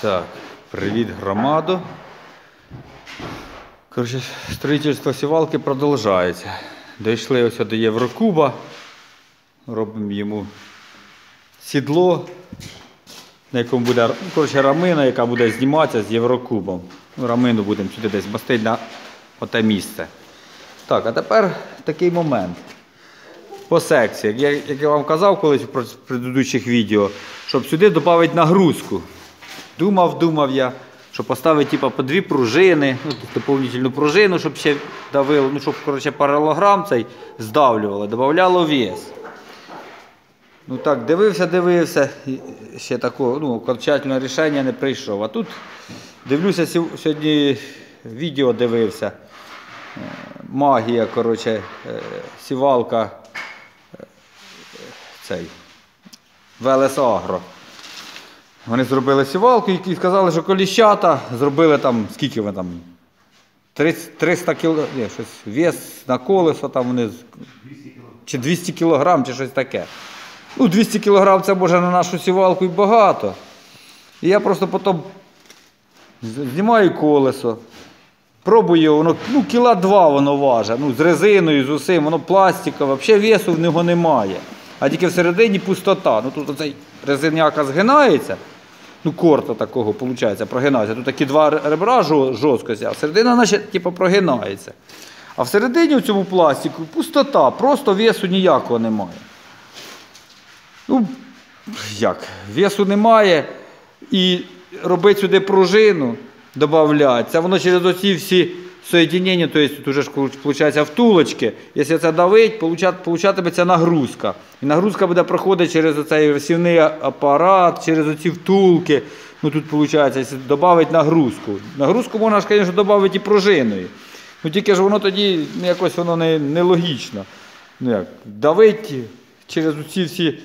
Так, привіт громаду. Коротше, строїтельство сівалки продовжується. Дійшли ось до Єврокуба. Робимо йому сідло, на якому буде коротше, рамина, яка буде зніматися з Єврокубом. Ну, рамину будемо сюди десь мастити на оте місце. Так, а тепер такий момент. По секціях. Як я вам казав колись в предыдущих відео, щоб сюди додати нагрузку. Думав, думав я, що поставити типу, по дві пружини, ну, доповнительну пружину, щоб ще давило, ну, щоб коротше, паралограм цей здавлювало, додавало вес. Ну так, дивився, дивився, ще такого ну, окончательного рішення не прийшов. А тут дивлюся, сьогодні відео дивився. Е, Магія, коротше, е, сівалка е, цей, Велес Агро. Вони зробили сівалку і сказали, що коліщата зробили там, скільки вони там? 30 300 кг, ні, щось, вес на колесо там вони, чи 200 кг, чи щось таке. Ну, 200 кг це може на нашу сівалку і багато. І я просто потім знімаю колесо, пробую воно ну, кіла два воно важить, ну, з резиною, з усім, воно пластикове, взагалі весу в нього немає. А тільки всередині пустота. Ну тут оцей резиняка згинається, ну корта такого виходить, прогинається. Тут такі два ребра жорсткості, а середина наче типу, прогинається. А всередині в цьому пластику пустота, просто весу ніякого немає. Ну, як? Весу немає. І робити сюди пружину, додавляється, воно через оці всі соєдинення, тобто тут вже ж втулочки. Якщо це давить, получат- получатиметься нагрузка. І нагрузка буде проходити через оцей розсівний апарат, через оці втулки. Ну тут виходить, якщо додати нагрузку. Нагрузку можна ж, звісно, додати і пружиною. Ну тільки ж воно тоді ну, якось воно не, нелогічно. Ну як, давить через ці всі,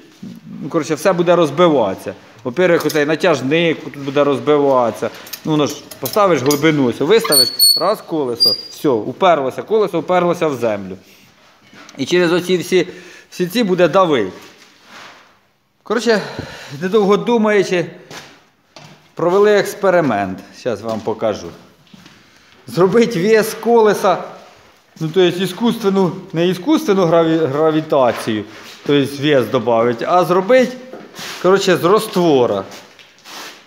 ну, коротше, все буде розбиватися. Во-первых, оцей натяжник тут буде розбиватися. Ну, воно ж поставиш глибину, ось, виставиш, раз колесо, все, уперлося, колесо уперлося в землю. І через оці всі, всі ці буде давити. Коротше, недовго думаючи, провели експеримент. Зараз вам покажу. Зробити вес колеса, ну, то есть іскусственну, не іскусственну граві, гравітацію, то есть вес додати, а зробити, коротше, з роствора.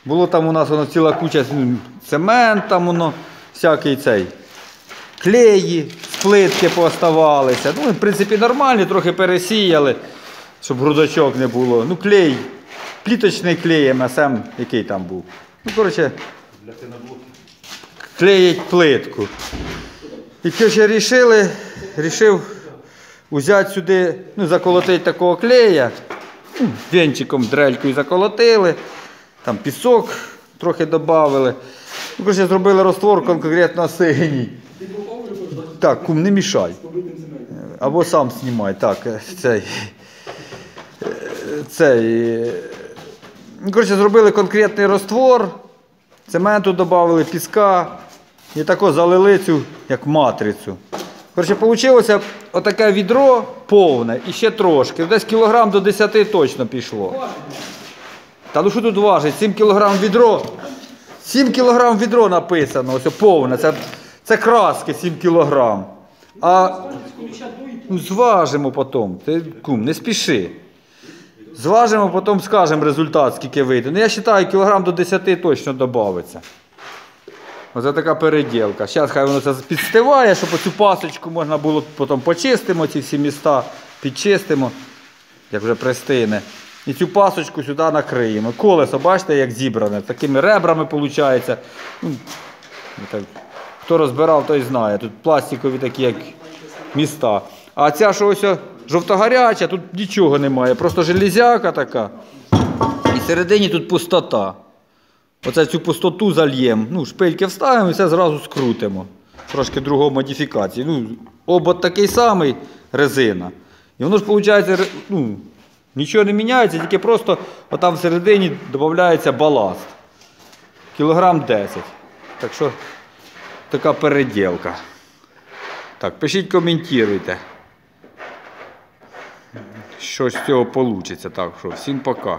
Було там у нас воно ціла куча цемент, там воно, всякий цей. Клеї, плитки пооставалися. Ну, в принципі, нормальні, трохи пересіяли, щоб грудочок не було. Ну, клей, пліточний клей МСМ, який там був. Ну, коротше, клеїть плитку. І коротше, рішили, рішив взяти сюди, ну, заколотити такого клея. Венчиком, дрелькою заколотили, там пісок трохи додали. Ну, зробили розтвор конкретно синій. Так, кум, не мішай. Або сам знімай. Так, е, цей. е, Цей. е, Ну, зробили конкретний розтвор, цементу додали, піска і тако залили цю як матрицю. Коротше, вийшло отаке відро повне і ще трошки. Десь кілограм до 10 точно пішло. Та ну що тут важить? 7 кілограм відро. 7 кілограм відро написано, ось повне. Це, це краски 7 кілограм. А зважимо потім. Ти, кум, не спіши. Зважимо, потім скажемо результат, скільки вийде. Ну я вважаю, кілограм до 10 точно додається. Оце така переділка. Зараз хай воно це підстиває, щоб оцю пасочку можна було потім почистимо, ці всі міста підчистимо, як вже пристине. І цю пасочку сюди накриємо. Колесо, бачите, як зібране, такими ребрами виходить. Ну, хто розбирав, той знає. Тут пластикові такі, як міста. А ця, що ось жовтогаряча, тут нічого немає, просто железяка така. І всередині тут пустота. Оце цю пустоту зальємо. Ну, шпильки вставимо і все зразу скрутимо. Трошки другої модифікації. Ну, обод такий самий, резина. І воно ж виходить, ну, нічого не міняється, тільки просто отам всередині додається баласт. Кілограм 10. Так що така переділка. Так, пишіть, коментуйте. Що з цього вийде. Так що, всім пока.